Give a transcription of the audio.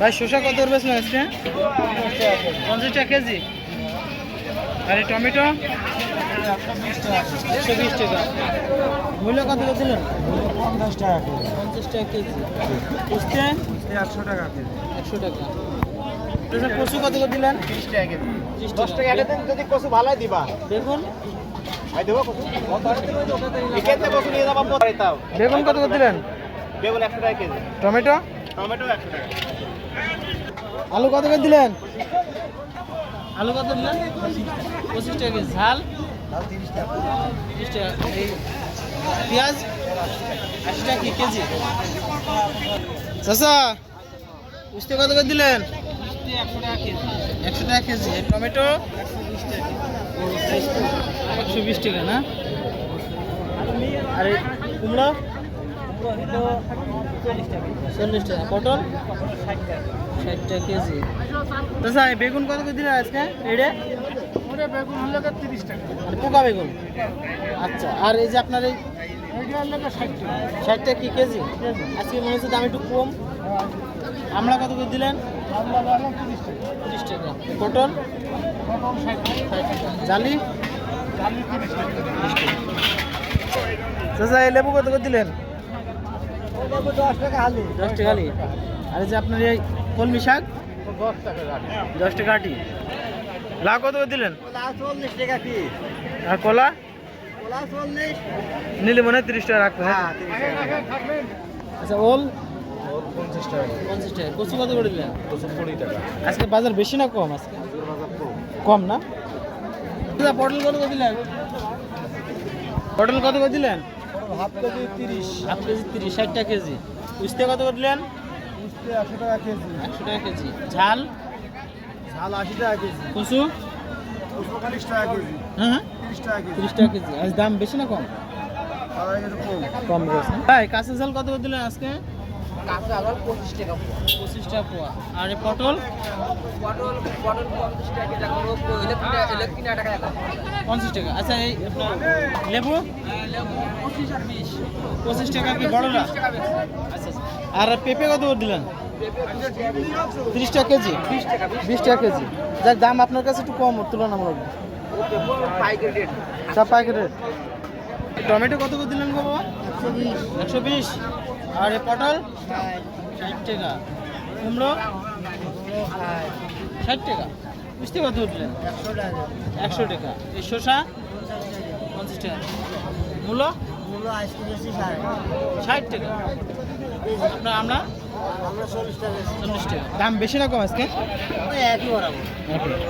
ভাই শসা কত করে বেচলেন আজকে? পঞ্চাশ টাকা কেজি? আর টমেটো? একশো বিশ টাকা। মূল্য কত করে দিলেন? পঞ্চাশ টাকা পঞ্চাশ টাকা কেজি। একশো টাকা কেজি। একশো টাকা। আচ্ছা, কচু কত করে দিলেন? তিরিশ টাকা কেজি। দশ টাকা। দেন যদি কচু ভালোই দিবা। দেখুন বেগুন কত করে দিলেন? বেগুন একশো টাকা কেজি। টমেটো? টমেটো একশো টাকা। আলু কত করে দিলেন? আলু কত দিলেন? পঁচিশ টাকা কেজি। ঝাল? তিরিশ টাকা। তিরিশ টাকা। এই পেঁয়াজ আশি টাকা কি কেজি। চাষা উস্তে কত করে দিলেন? একশো টাকা কেজি। একশো টাকা কেজি এই টমেটো? একশো বিশ টাকা না? আর কুমড়ো? চল্লিশ টাকা। পটল? ষাট টাকা কেজি। এই বেগুন কত করে দিলেন আজকে? এড়ে ওটা বেগুন হলে তিরিশ টাকা। মানে পোকা বেগুন? আচ্ছা আর এই যে আপনার এই ষাট টাকা। কি কেজি? আজকে মনে হচ্ছে দাম একটু কম। আমরা কত করে দিলেন? তিরিশ টাকা। পটল? জালি? চাচা এই লেবু কত করে দিলেন? দশ টাকা আলু আর যে আপনার এই কলমি শাক? দশ টাকা আটি লাউ কত দিলেন? টাকা কলা? নিলে মনে হয় তিরিশ টাকা রাখবে হ্যাঁ। আচ্ছা ওল? পঞ্চাশ টাকা। পঞ্চাশ টাকা কচু কত দিলেন? টাকা আজকে বাজার বেশি না কম আজকে? কম না? পটল কত করে দিলেন? পটল কত করে দিলেন? হাফ কেজি তিরিশ। হাফ কেজি তিরিশ ষাট টাকা কেজি। উস্তে কত করলেন? উস্তে একশো টাকা কেজি। একশো টাকা কেজি। ঝাল? ঝাল আশি টাকা কেজি। কচু? পঁয়তাল্লিশ টাকা কেজি। হ্যাঁ হ্যাঁ। তিরিশ টাকা কেজি। তিরিশ টাকা কেজি। আজ দাম বেশি না কম? কম। কম ভাই কাঁচা ঝাল কত করে দিলেন আজকে? কাঁচা আবার পঁচিশ টাকা পঁচিশ টাকা পোয়া। আর পটল? পটল পটল পঞ্চাশ টাকা কিনা পঞ্চাশ টাকা। আচ্ছা এই লেবু? পঁচিশ বিশ। পঁচিশ টাকা কি বড়টা আচ্ছা। আর পেঁপে কত করে দিলেন? তিরিশ টাকা কেজি? বিশ টাকা কেজি। যার দাম আপনার কাছে একটু কম তুলনামূলক। রেট। সব প্যাকেট রেট। টমেটো কত করে দিলেন গো বাবা? একশো বিশ। আর পটল? ষাট। টাকা। কুমড়ো? ষাট টাকা। বুঝতে কত উঠলেন একশো টাকা। এই শসা? পঞ্চাশ টাকা। মূলো? ষাট টাকা। আপনার আমরা চল্লিশ টাকা দাম বেশি না কম আজকে? একই বরাবর।